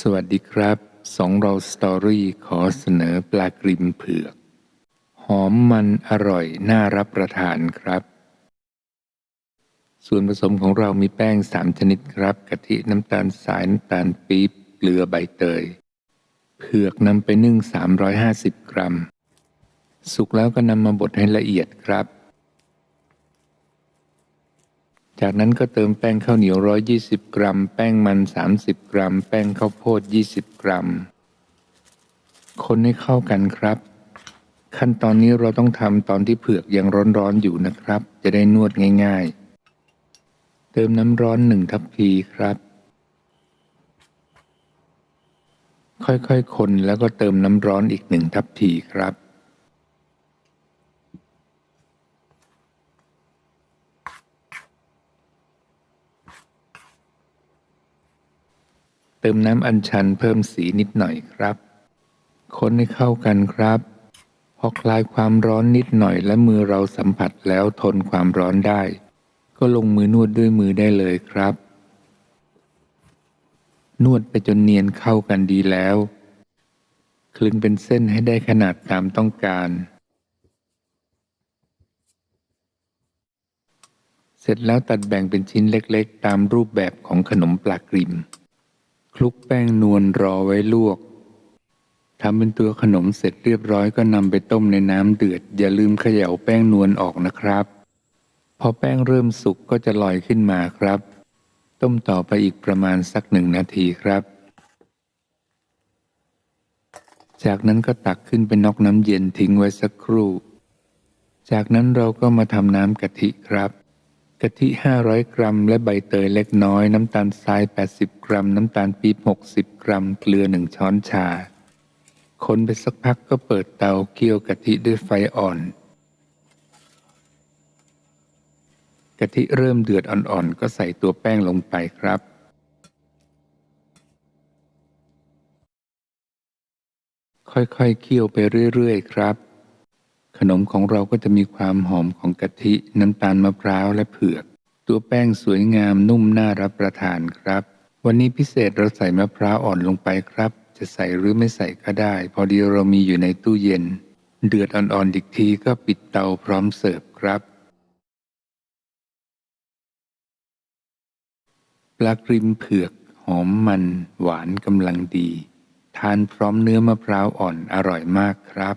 สวัสดีครับ สองเราสตอรี่ขอเสนอปลากริมเผือก หอมมันอร่อย น่ารับประทานครับ ส่วนผสมของเรามีแป้งสามชนิดครับกะทิน้ำตาลสายน้ำตาลปี๊บเกลือใบเตย เผือกนำไปนึ่ง 350 กรัม สุกแล้วก็นำมาบดให้ละเอียดครับ จากนั้นก็เติมแป้งข้าวเหนียว 120 กรัม แป้งมัน 30 กรัม แป้งข้าวโพด 20 กรัม คนให้เข้ากันครับ ขั้นตอนนี้เราต้องทำตอนที่เผือกยังร้อนๆอยู่นะครับ จะได้นวดง่ายๆ เติมน้ำร้อนหนึ่งทัพพีครับ ค่อยๆ คนแล้วก็เติมน้ำร้อนอีกหนึ่งทัพพีครับ เติมน้ำอัญชันเพิ่มสีนิดหน่อยครับ คนให้เข้ากันครับ พอคลายความร้อนนิดหน่อยและมือเราสัมผัสแล้วทนความร้อนได้ ก็ลงมือนวดด้วยมือได้เลยครับ นวดไปจนเนียนเข้ากันดีแล้ว คลึงเป็นเส้นให้ได้ขนาดตามต้องการเสร็จแล้วตัดแบ่งเป็นชิ้นเล็กๆ ตามรูปแบบของขนมปลากริม คลุกแป้งนวลรอไว้ลวกทำเป็นตัวขนมเสร็จเรียบร้อยก็นำไปต้มในน้ำเดือด อย่าลืมเขย่าแป้งนวลออกนะครับ พอแป้งเริ่มสุกก็จะลอยขึ้นมาครับ ต้มต่อไปอีกประมาณสักหนึ่งนาทีครับ จากนั้นก็ตักขึ้นไปนอกน้ำเย็นทิ้งไว้สักครู่ จากนั้นเราก็มาทำน้ำกะทิครับ กะทิ 500 กรัม และใบเตยเล็กน้อย น้ำตาลทราย 80 กรัม น้ำตาลปี๊บ 60 กรัม เกลือ 1 ช้อนชา คนไปสักพักก็เปิดเตาเคี่ยวกะทิด้วยไฟอ่อน กะทิเริ่มเดือดอ่อนๆ ก็ใส่ตัวแป้งลงไปครับค่อยๆ เคี่ยวไปเรื่อย ๆ ครับ นมของเราก็จะมีความหอมของกะทิ น้ำตาลมะพร้าวและเผือก ตัวแป้งสวยงามนุ่มน่ารับประทานครับ วันนี้พิเศษเราใส่มะพร้าวอ่อนลงไปครับ จะใส่หรือไม่ใส่ก็ได้ พอดีเรามีอยู่ในตู้เย็น เดือดอ่อนๆอีกทีก็ปิดเตาพร้อมเสิร์ฟครับปลากริมเผือกหอมมันหวานกำลังดี ทานพร้อมเนื้อมะพร้าวอ่อนอร่อยมากครับ